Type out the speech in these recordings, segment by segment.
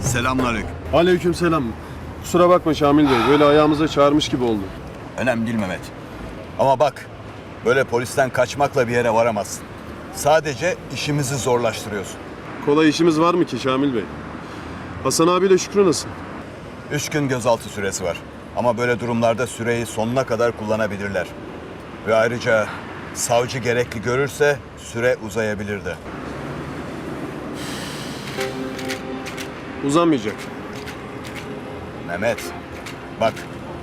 Selamünaleyküm. Aleykümselam. Kusura bakma Şamil Bey. Böyle ayağımıza çağırmış gibi oldu. Önemli değil Mehmet. Ama bak, böyle polisten kaçmakla bir yere varamazsın. Sadece işimizi zorlaştırıyorsun. Kolay işimiz var mı ki Şamil Bey? Hasan abiyle Şükrü nasıl? Üç gün gözaltı süresi var. Ama böyle durumlarda süreyi sonuna kadar kullanabilirler. Ve ayrıca savcı gerekli görürse süre uzayabilir de. Uzamayacak. Mehmet, bak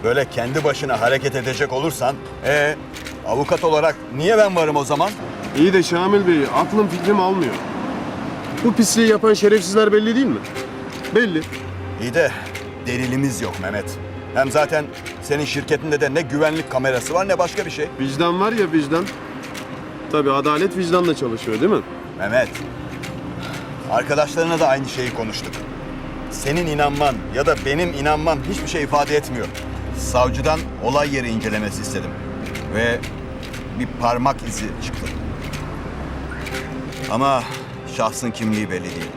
böyle kendi başına hareket edecek olursan, e avukat olarak niye ben varım o zaman? İyi de Şamil Bey aklım fikrim almıyor. Bu pisliği yapan şerefsizler belli değil mi? Belli. İyi de delilimiz yok Mehmet. Hem zaten senin şirketinde de ne güvenlik kamerası var ne başka bir şey. Vicdan var ya vicdan. Tabii adalet vicdanla çalışıyor değil mi? Mehmet, arkadaşlarına da aynı şeyi konuştuk. Senin inanman ya da benim inanmam hiçbir şey ifade etmiyor. Savcıdan olay yeri incelemesi istedim. Ve bir parmak izi çıktı. Ama şahsın kimliği belli değil.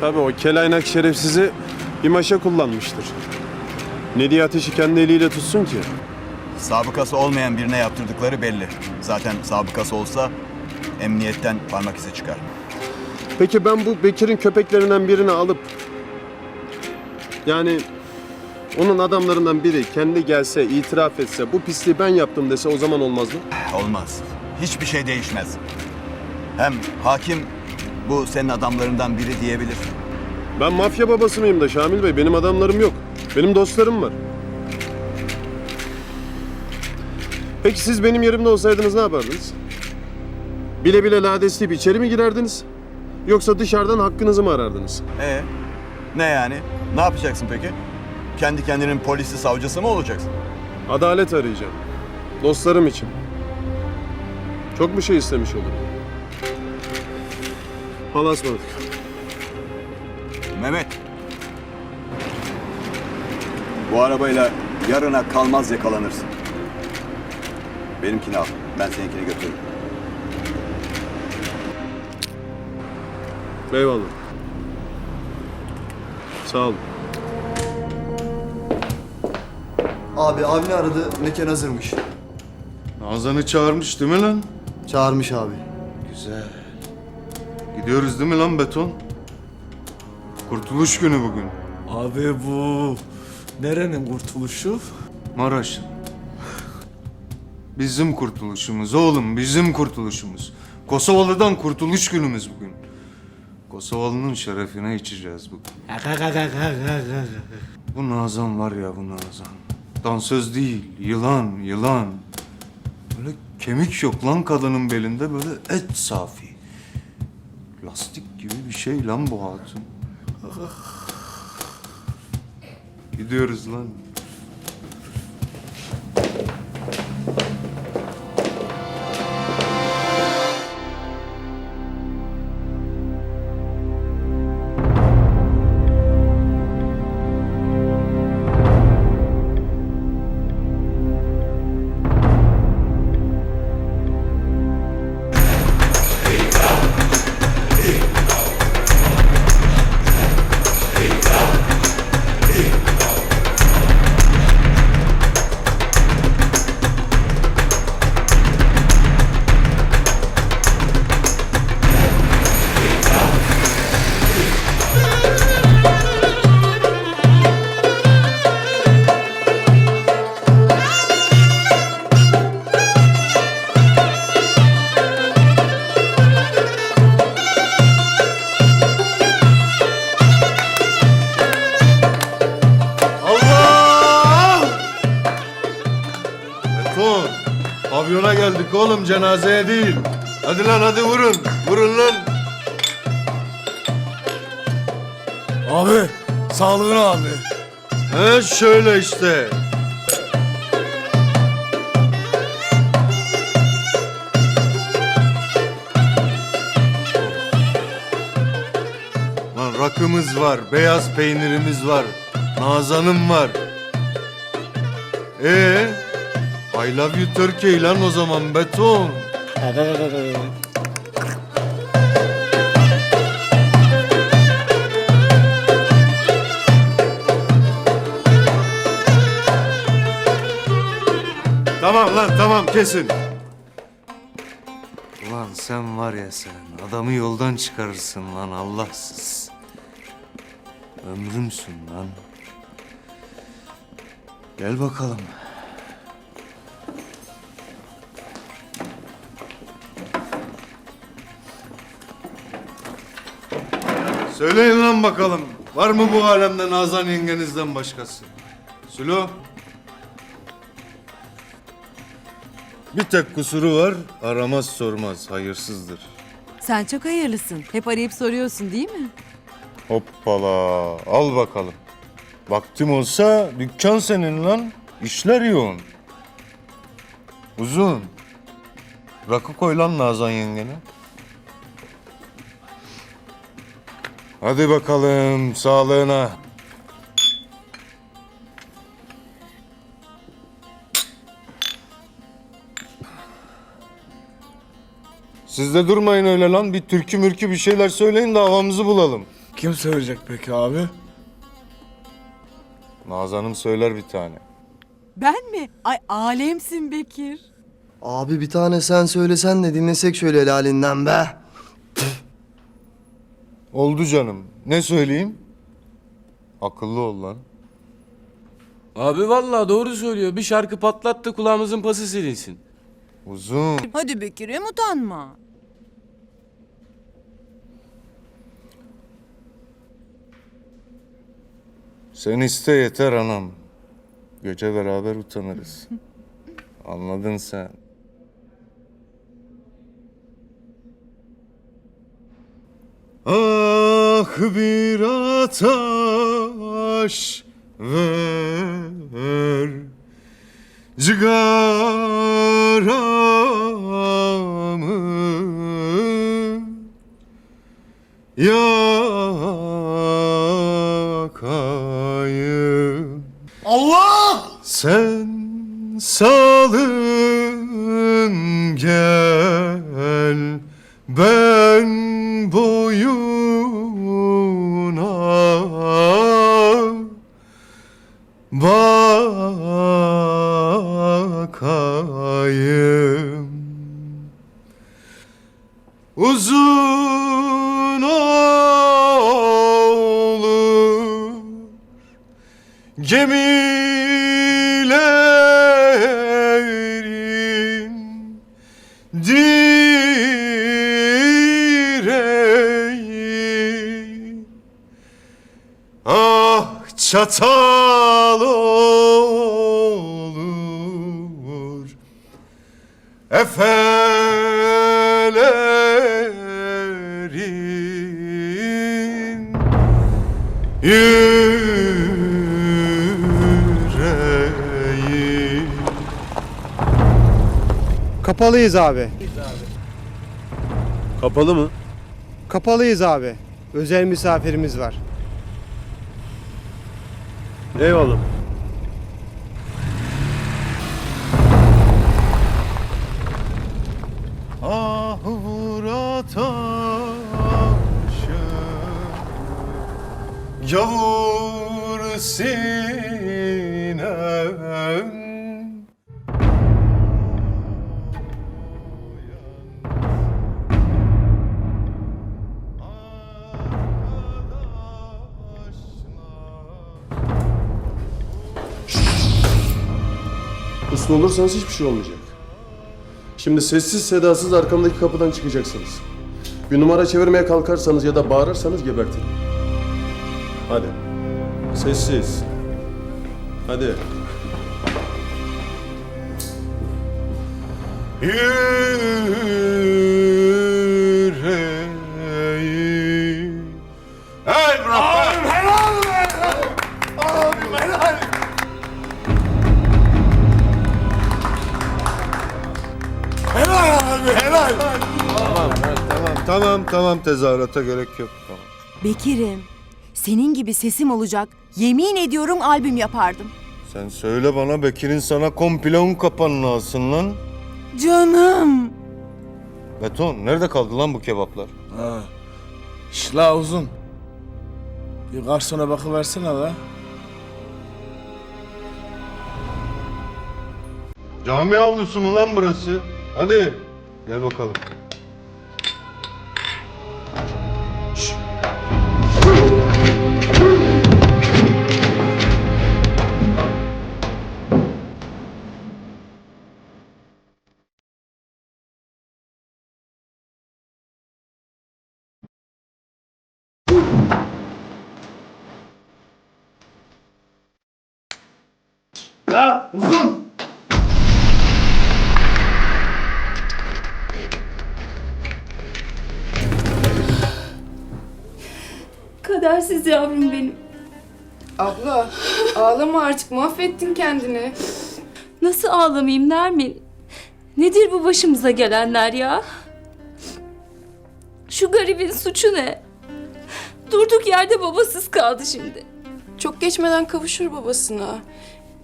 Tabii o kelaynak şerefsizi İmaş'a kullanmıştır. Ne diye ateşi kendi eliyle tutsun ki? Sabıkası olmayan birine yaptırdıkları belli. Zaten sabıkası olsa emniyetten parmak izi çıkar. Peki ben bu Bekir'in köpeklerinden birini alıp yani onun adamlarından biri kendi gelse, itiraf etse, bu pisliği ben yaptım dese o zaman olmaz mı? Olmaz. Hiçbir şey değişmez. Hem hakim bu senin adamlarından biri diyebilir. Ben mafya babası mıyım da Şamil Bey? Benim adamlarım yok. Benim dostlarım var. Peki siz benim yerimde olsaydınız ne yapardınız? Bile bile ladesleyip içeri mi girerdiniz? Yoksa dışarıdan hakkınızı mı arardınız? Ee, ne yani? Ne yapacaksın peki? Kendi kendinin polisi, savcısı mı olacaksın? Adalet arayacağım. Dostlarım için. Çok mu şey istemiş olurum? Ismarladık. Mehmet. Bu arabayla yarına kalmaz yakalanırsın. Benimkini al. Ben seninkini götürürüm. Eyvallah. Sağ olun. Abi abini aradı. Mekan hazırmış. Nazan'ı çağırmış değil mi lan? Çağırmış abi. Güzel. Gidiyoruz değil mi lan beton? Kurtuluş günü bugün. Abi bu nerenin kurtuluşu? Maraş'ın. Bizim kurtuluşumuz oğlum, bizim kurtuluşumuz. Kosovalı'dan kurtuluş günümüz bugün. Kosovalı'nın şerefine içeceğiz bugün. Bu Nazan var ya bu Nazan. Dansöz değil, yılan, yılan. Böyle kemik yok lan kadının belinde, böyle et safi. Lastik gibi bir şey lan bu hatun. Gidiyoruz lan. Oğlum cenazeye değil. Hadi lan hadi vurun, vurun lan. Abi sağlığına abi. He şöyle işte. Lan rakımız var, beyaz peynirimiz var, nazanım var. Ee, I love you Turkey lan o zaman beton. Tamam lan tamam kesin. Ulan sen var ya sen adamı yoldan çıkarırsın lan Allahsız. Ömrümsün lan. Gel bakalım. Söyleyin lan bakalım. Var mı bu alemde Nazan yengenizden başkası? Sülo. Bir tek kusuru var. Aramaz sormaz. Hayırsızdır. Sen çok hayırlısın. Hep arayıp soruyorsun değil mi? Hoppala. Al bakalım. Vaktim olsa dükkan senin lan. İşler yoğun. Uzun. Rakı koy lan Nazan yengene. Hadi bakalım sağlığına. Siz de durmayın öyle lan. Bir türkü mürkü bir şeyler söyleyin de havamızı bulalım. Kim söyleyecek peki abi? Nazan'ım söyler bir tane. Ben mi? Ay alemsin Bekir. Abi bir tane sen söylesen de dinlesek şöyle helalinden be. Oldu canım. Ne söyleyeyim? Akıllı ol lan. Abi vallahi doğru söylüyor. Bir şarkı patlattı kulağımızın pası silinsin. Uzun. Hadi Bekir'im utanma. Sen iste yeter anam. Gece beraber utanırız. Anladın sen. Ah bir ataş ver Cigaramı yakayım Allah! Sen salın Kapalıyız abi. Kapalı mı? Kapalıyız abi. Özel misafirimiz var. Eyvallah. Yavur sinem Uslu olursanız hiçbir şey olmayacak. Şimdi sessiz sedasız arkamdaki kapıdan çıkacaksınız. Bir numara çevirmeye kalkarsanız ya da bağırırsanız gebertirim. Hadi. Sessiz. Hadi. yüreği Hey bırak be! Helal abi helal. Tamam tamam tamam tezahürata gerek yok tamam. Bekir'im senin gibi sesim olacak. Yemin ediyorum albüm yapardım. Sen söyle bana Bekir'in sana komplon kapanını alsın lan. Canım. Beton nerede kaldı lan bu kebaplar? Ha. İşla uzun. Bir garsona bakıversene la. Cami avlusu mu lan burası? Hadi gel bakalım. Kadersiz yavrum benim. Abla ağlama artık mahvettin kendini. Nasıl ağlamayayım Nermin? Nedir bu başımıza gelenler ya? Şu garibin suçu ne? Durduk yerde babasız kaldı şimdi. Çok geçmeden kavuşur babasına.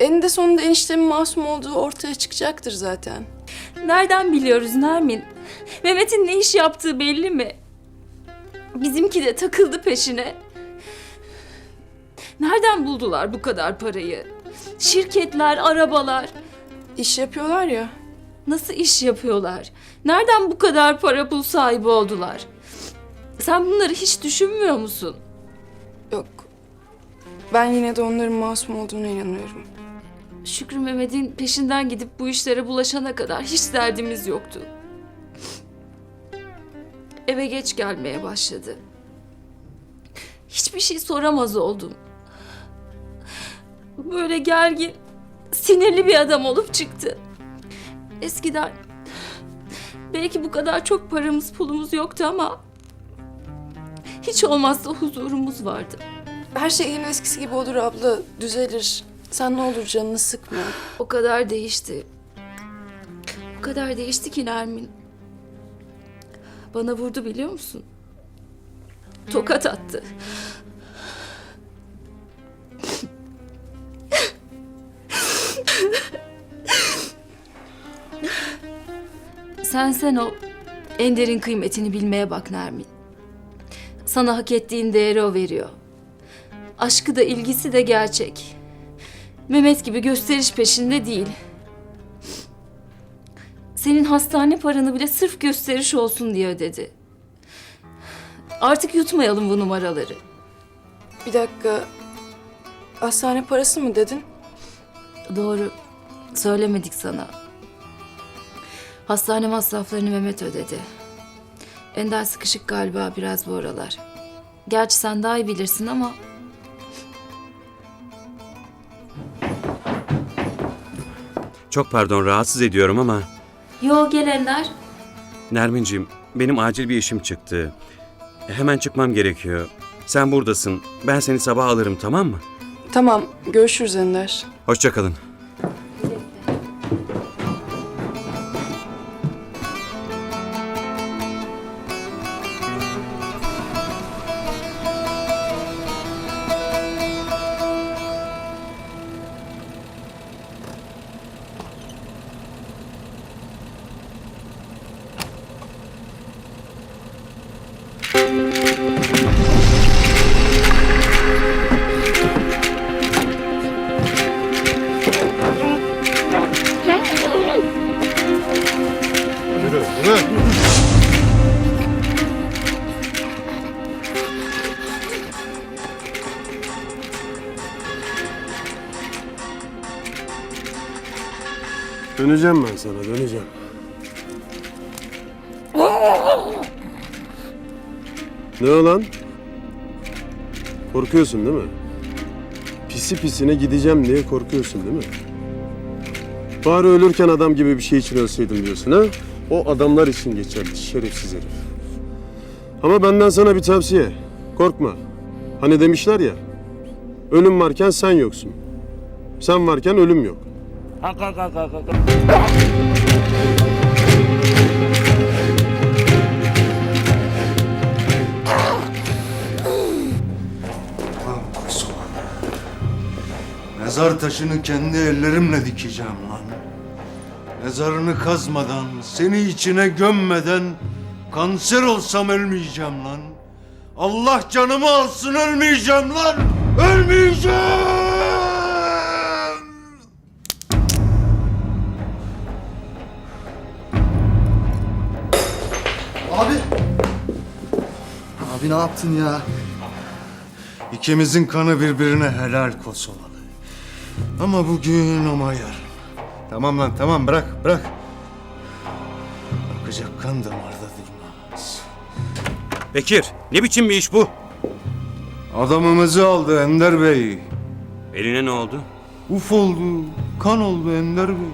Eninde sonunda eniştemin masum olduğu ortaya çıkacaktır zaten. Nereden biliyoruz Nermin? Mehmet'in ne iş yaptığı belli mi? Bizimki de takıldı peşine. Nereden buldular bu kadar parayı? Şirketler, arabalar. İş yapıyorlar ya. Nasıl iş yapıyorlar? Nereden bu kadar para pul sahibi oldular? Sen bunları hiç düşünmüyor musun? Yok. Ben yine de onların masum olduğuna inanıyorum. Şükrü Mehmet'in peşinden gidip bu işlere bulaşana kadar hiç derdimiz yoktu. Eve geç gelmeye başladı. Hiçbir şey soramaz oldum. Böyle gergin, sinirli bir adam olup çıktı. Eskiden belki bu kadar çok paramız pulumuz yoktu ama hiç olmazsa huzurumuz vardı. Her şey yine eskisi gibi olur abla. Düzelir. Sen ne olur canını sıkma. O kadar değişti. O kadar değişti ki Nermin. Bana vurdu biliyor musun? Tokat attı. sen sen o Ender'in kıymetini bilmeye bak Nermin. Sana hak ettiğin değeri o veriyor. Aşkı da ilgisi de gerçek. Mehmet gibi gösteriş peşinde değil. Senin hastane paranı bile sırf gösteriş olsun diye ödedi. Artık yutmayalım bu numaraları. Bir dakika. Hastane parası mı dedin? Doğru. Söylemedik sana. Hastane masraflarını Mehmet ödedi. Ender sıkışık galiba biraz bu aralar. Gerçi sen daha iyi bilirsin ama Çok pardon rahatsız ediyorum ama Yo gel Ender. Nermin'ciğim benim acil bir işim çıktı. Hemen çıkmam gerekiyor. Sen buradasın. Ben seni sabah alırım tamam mı? Tamam. Görüşürüz Ender. Hoşçakalın. Döneceğim ben sana, döneceğim. Ne o lan? Korkuyorsun değil mi? Pisi pisine gideceğim diye korkuyorsun değil mi? Bari ölürken adam gibi bir şey için ölseydim diyorsun ha? O adamlar için geçerli şerefsiz herif. Ama benden sana bir tavsiye. Korkma. Hani demişler ya. Ölüm varken sen yoksun. Sen varken ölüm yok. Ne mezar taşını kendi ellerimle dikeceğim lan. Mezarını kazmadan, seni içine gömmeden kanser olsam ölmeyeceğim lan. Allah canımı alsın ölmeyeceğim lan. Ölmeyeceğim. Abi! Abi ne yaptın ya? İkimizin kanı birbirine helal Kosovalı. Ama bugün ama yarın. Tamam lan tamam bırak bırak. Akacak kan damarda durmaz. Bekir, ne biçim bir iş bu? Adamımızı aldı Ender Bey. Eline ne oldu? Uf oldu, kan oldu Ender Bey.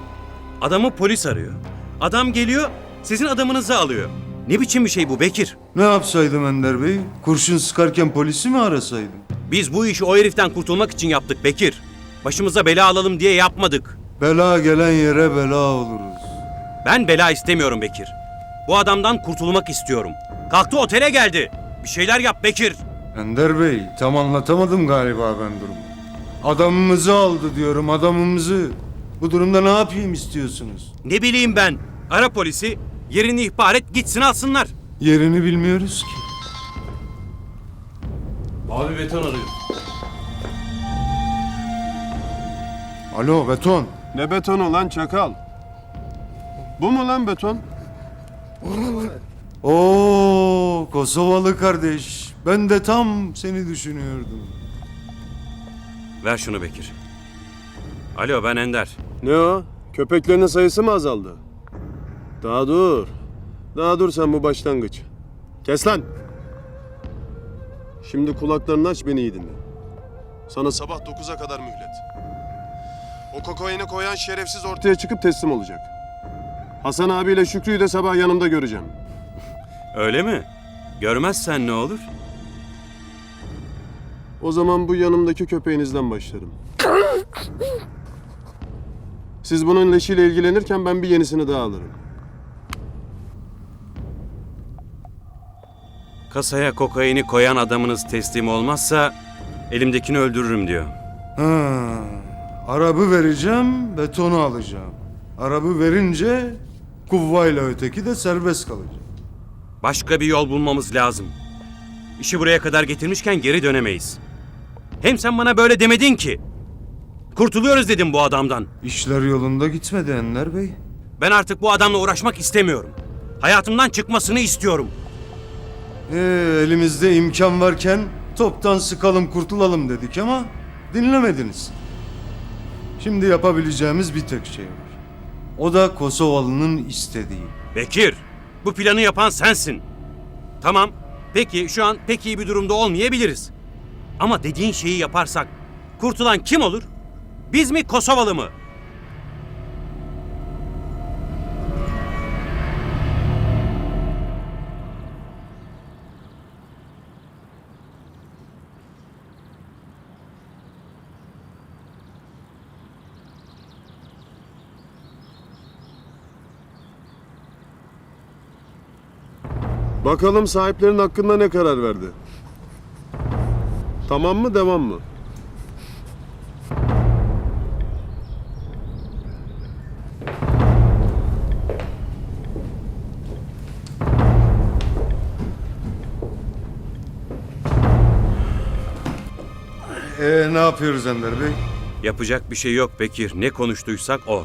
Adamı polis arıyor. Adam geliyor, sizin adamınızı alıyor. Ne biçim bir şey bu Bekir? Ne yapsaydım Ender Bey? Kurşun sıkarken polisi mi arasaydım? Biz bu işi o heriften kurtulmak için yaptık Bekir. Başımıza bela alalım diye yapmadık. Bela gelen yere bela oluruz. Ben bela istemiyorum Bekir. Bu adamdan kurtulmak istiyorum. Kalktı otele geldi. Bir şeyler yap Bekir. Ender Bey, tam anlatamadım galiba ben durumu. Adamımızı aldı diyorum, adamımızı. Bu durumda ne yapayım istiyorsunuz? Ne bileyim ben. Ara polisi, yerini ihbar et gitsin alsınlar. Yerini bilmiyoruz ki. Abi beton arıyor. Alo beton. Ne betonu lan çakal? Bu mu lan beton? Oo Kosovalı kardeş. Ben de tam seni düşünüyordum. Ver şunu Bekir. Alo ben Ender. Ne o? Köpeklerin sayısı mı azaldı? Daha dur. Daha dur sen bu başlangıç. Kes lan! Şimdi kulaklarını aç beni iyi dinle. Sana sabah 9'a kadar mühlet. O kokaini koyan şerefsiz ortaya çıkıp teslim olacak. Hasan abiyle Şükrü'yü de sabah yanımda göreceğim. Öyle mi? Görmezsen ne olur? O zaman bu yanımdaki köpeğinizden başlarım. Siz bunun leşiyle ilgilenirken ben bir yenisini daha alırım. Kasaya kokaini koyan adamınız teslim olmazsa elimdekini öldürürüm diyor. Ha, arabı vereceğim, betonu alacağım. Arabı verince kuvvayla öteki de serbest kalacak. Başka bir yol bulmamız lazım. İşi buraya kadar getirmişken geri dönemeyiz. Hem sen bana böyle demedin ki. Kurtuluyoruz dedim bu adamdan. İşler yolunda gitmedi Enver Bey. Ben artık bu adamla uğraşmak istemiyorum. Hayatımdan çıkmasını istiyorum. Ee, elimizde imkan varken toptan sıkalım kurtulalım dedik ama dinlemediniz. Şimdi yapabileceğimiz bir tek şey var. O da Kosovalı'nın istediği. Bekir, bu planı yapan sensin. Tamam, peki şu an pek iyi bir durumda olmayabiliriz. Ama dediğin şeyi yaparsak kurtulan kim olur? Biz mi Kosovalı mı? Bakalım sahiplerin hakkında ne karar verdi? Tamam mı devam mı? Ee, ne yapıyoruz Ender Bey? Yapacak bir şey yok Bekir. Ne konuştuysak o.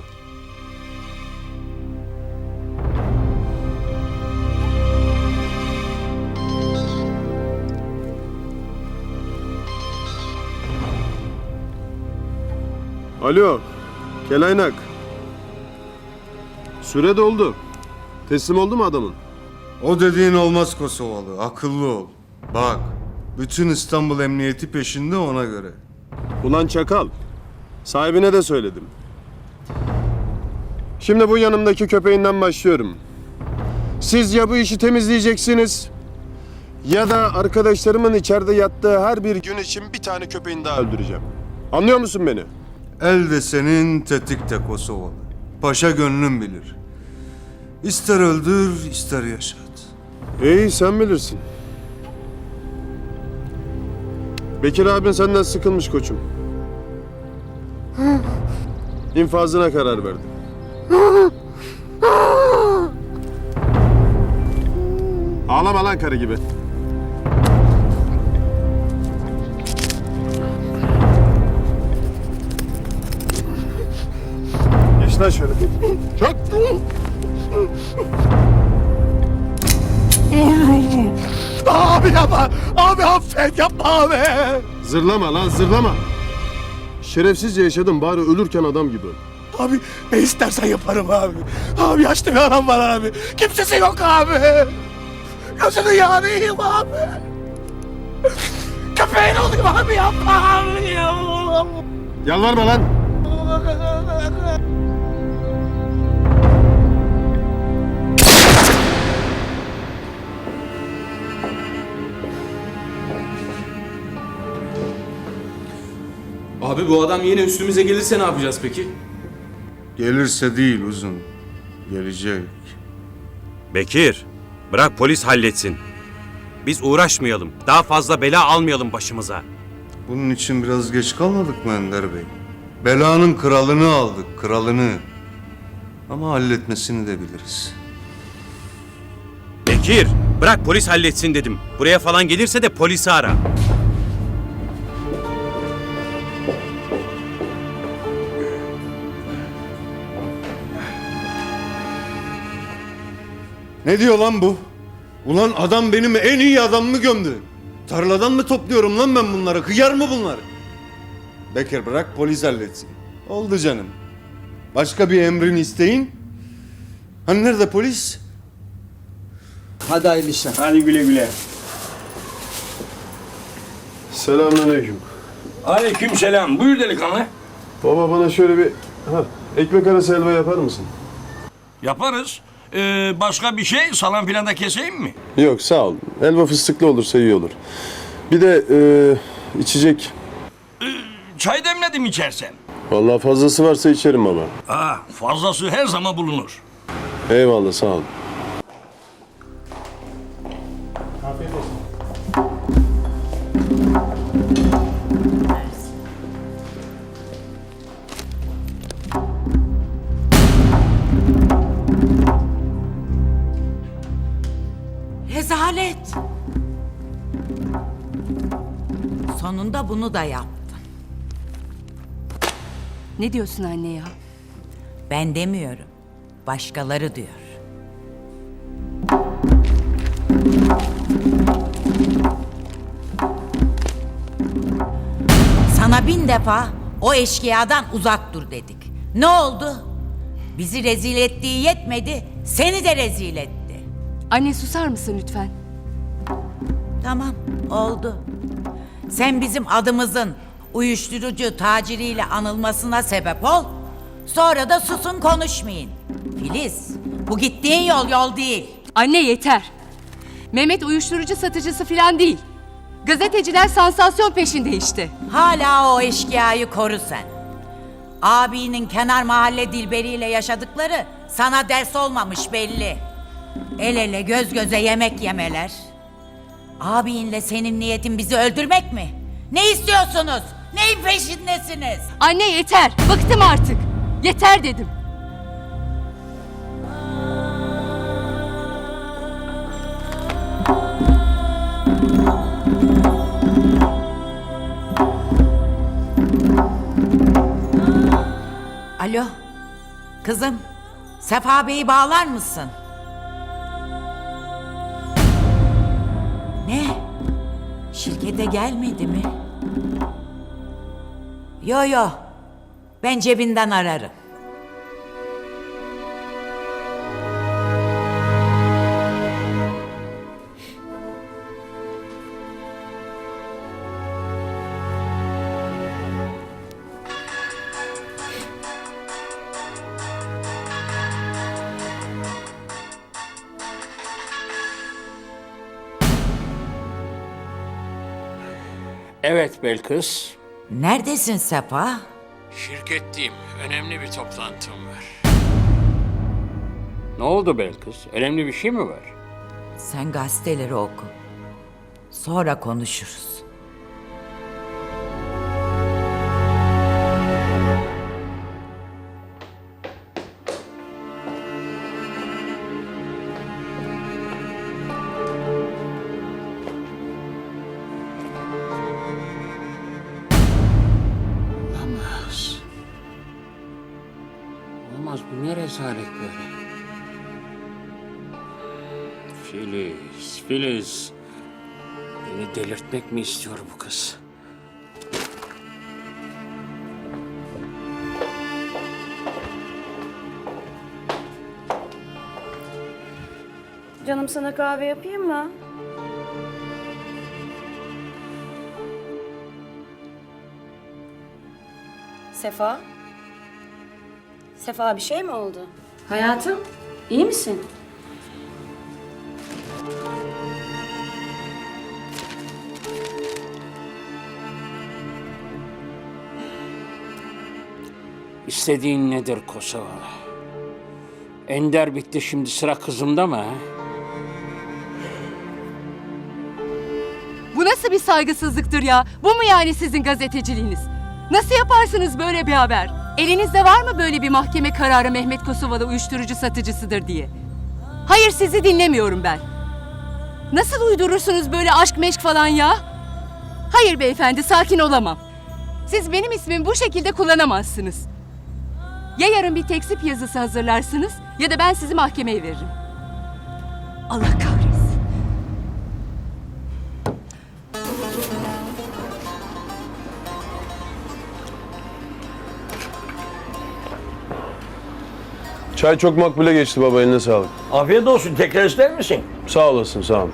Alo, Kelaynak. Süre doldu. Teslim oldu mu adamın? O dediğin olmaz Kosovalı. Akıllı ol. Bak, bütün İstanbul Emniyeti peşinde ona göre. Ulan çakal. Sahibine de söyledim. Şimdi bu yanımdaki köpeğinden başlıyorum. Siz ya bu işi temizleyeceksiniz ya da arkadaşlarımın içeride yattığı her bir gün için bir tane köpeğini daha öldüreceğim. Anlıyor musun beni? El de senin, tetik de Kosovalı. Paşa gönlün bilir. İster öldür, ister yaşat. İyi sen bilirsin. Bekir abin senden sıkılmış koçum. İnfazına karar verdim. Ağlama lan karı gibi. Lan şöyle. Çok. Abi yapma. Abi affet yapma abi. Zırlama lan zırlama. Şerefsizce yaşadım bari ölürken adam gibi öl. Abi ne istersen yaparım abi. Abi yaşlı bir anam var abi. Kimsesi yok abi. Gözünü yanayım abi. Köpeğin olayım abi yapma abi. Yalvarma lan. Abi bu adam yine üstümüze gelirse ne yapacağız peki? Gelirse değil uzun. Gelecek. Bekir, bırak polis halletsin. Biz uğraşmayalım. Daha fazla bela almayalım başımıza. Bunun için biraz geç kalmadık mı Ender Bey? Belanın kralını aldık, kralını. Ama halletmesini de biliriz. Bekir, bırak polis halletsin dedim. Buraya falan gelirse de polisi ara. Ne diyor lan bu? Ulan adam benim en iyi adamımı gömdü. Tarladan mı topluyorum lan ben bunları? Kıyar mı bunlar? Bekir bırak polis halletsin. Oldu canım. Başka bir emrin isteyin. Hani nerede polis? Hadi hayırlı işler. Hadi güle güle. Selamünaleyküm. Aleyküm selam. Buyur delikanlı. Baba bana şöyle bir ha, ekmek arası helva yapar mısın? Yaparız. Ee, başka bir şey salam filan da keseyim mi? Yok sağ ol. Helva fıstıklı olursa iyi olur. Bir de e, içecek. Çay demledim içersen. Vallahi fazlası varsa içerim baba. Ha, fazlası her zaman bulunur. Eyvallah sağ ol. Rezalet. Sonunda bunu da yaptın. Ne diyorsun anne ya? Ben demiyorum. Başkaları diyor. Sana bin defa o eşkıyadan uzak dur dedik. Ne oldu? Bizi rezil ettiği yetmedi, seni de rezil etti. Anne susar mısın lütfen? Tamam, oldu. Sen bizim adımızın uyuşturucu taciriyle anılmasına sebep ol. Sonra da susun konuşmayın. Filiz, bu gittiğin yol yol değil. Anne yeter. Mehmet uyuşturucu satıcısı falan değil. Gazeteciler sansasyon peşinde işte. Hala o eşkıyayı koru sen. Abinin kenar mahalle dilberiyle yaşadıkları sana ders olmamış belli. El ele göz göze yemek yemeler. Abinle senin niyetin bizi öldürmek mi? Ne istiyorsunuz? Neyin peşindesiniz? Anne yeter. Bıktım artık. Yeter dedim. Alo. Kızım, Sefa Bey'i bağlar mısın? Ne? Şirkete gelmedi mi? Yo yo. Ben cebinden ararım. Evet Belkıs. Neredesin Sefa? Şirketteyim. Önemli bir toplantım var. Ne oldu Belkıs? Önemli bir şey mi var? Sen gazeteleri oku. Sonra konuşuruz. Filiz, Filiz. Beni delirtmek mi istiyor bu kız? Canım sana kahve yapayım mı? Sefa? Sefa bir şey mi oldu? Hayatım, iyi misin? İstediğin nedir Kosova? Ender bitti şimdi sıra kızımda mı? Bu nasıl bir saygısızlıktır ya? Bu mu yani sizin gazeteciliğiniz? Nasıl yaparsınız böyle bir haber? Elinizde var mı böyle bir mahkeme kararı Mehmet Kosovalı uyuşturucu satıcısıdır diye? Hayır sizi dinlemiyorum ben. Nasıl uydurursunuz böyle aşk meşk falan ya? Hayır beyefendi sakin olamam. Siz benim ismimi bu şekilde kullanamazsınız. Ya yarın bir tekzip yazısı hazırlarsınız ya da ben sizi mahkemeye veririm. Allah kahretsin. Çay çok makbule geçti baba eline sağlık. Afiyet olsun. Tekrar ister misin? Sağ olasın sağ ol.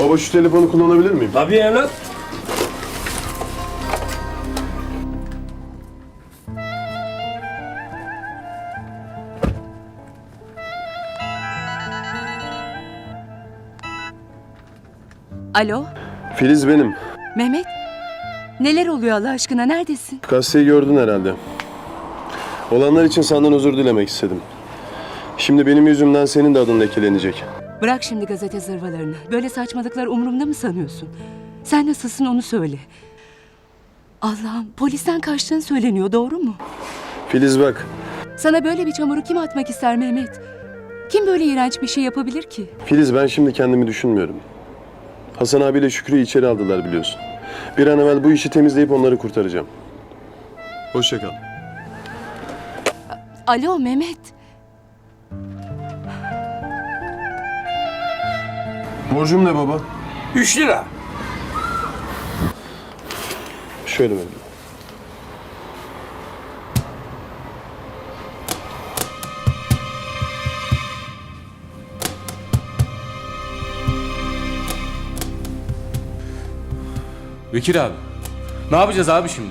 Baba şu telefonu kullanabilir miyim? Tabii evlat. Alo, Filiz benim. Mehmet. Neler oluyor Allah aşkına? Neredesin? Gazeteyi gördün herhalde. Olanlar için senden özür dilemek istedim. Şimdi benim yüzümden senin de adın lekelenecek. Bırak şimdi gazete zırvalarını. Böyle saçmalıklar umurumda mı sanıyorsun? Sen nasılsın onu söyle. Allah'ım polisten kaçtığın söyleniyor doğru mu? Filiz bak, Sana böyle bir çamuru kim atmak ister Mehmet? Kim böyle iğrenç bir şey yapabilir ki? Filiz ben şimdi kendimi düşünmüyorum. Hasan abiyle Şükrü'yü içeri aldılar biliyorsun. Bir an evvel bu işi temizleyip onları kurtaracağım. Hoşça kal. Alo Mehmet. Borcum ne baba? Üç lira. Şöyle böyle. Bekir abi. Ne yapacağız abi şimdi?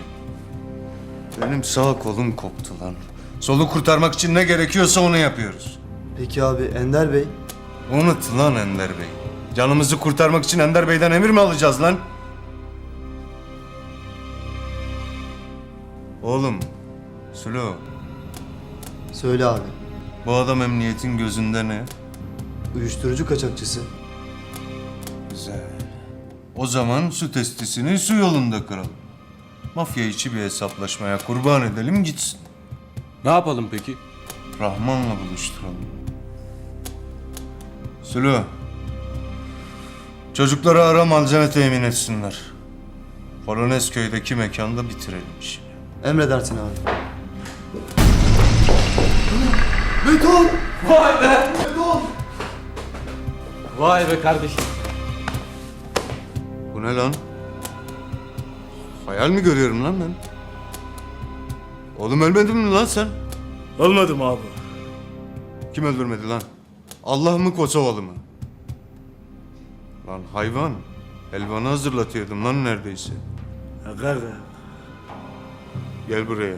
Benim sağ kolum koptu lan. Solu kurtarmak için ne gerekiyorsa onu yapıyoruz. Peki abi Ender Bey? Unut lan Ender Bey. Canımızı kurtarmak için Ender Bey'den emir mi alacağız lan? Oğlum, Sülo, Söyle abi. bu adam emniyetin gözünde ne? Uyuşturucu kaçakçısı. Güzel. O zaman su testisini su yolunda kıralım. Mafya içi bir hesaplaşmaya kurban edelim gitsin. Ne yapalım peki? Rahman'la buluşturalım. Sülo. Çocukları ara malzeme temin etsinler. Polonezköy'deki mekanda bitirelim işi. Emredersin abi. Vay be kardeşim. Bu ne lan? Hayal mi görüyorum lan ben? Oğlum ölmedin mi lan sen? Olmadım abi. Kim öldürmedi lan? Allah mı Kosovalı mı? Lan hayvan. Helvanı hazırlatıyordum lan neredeyse. Gaga. Gel buraya.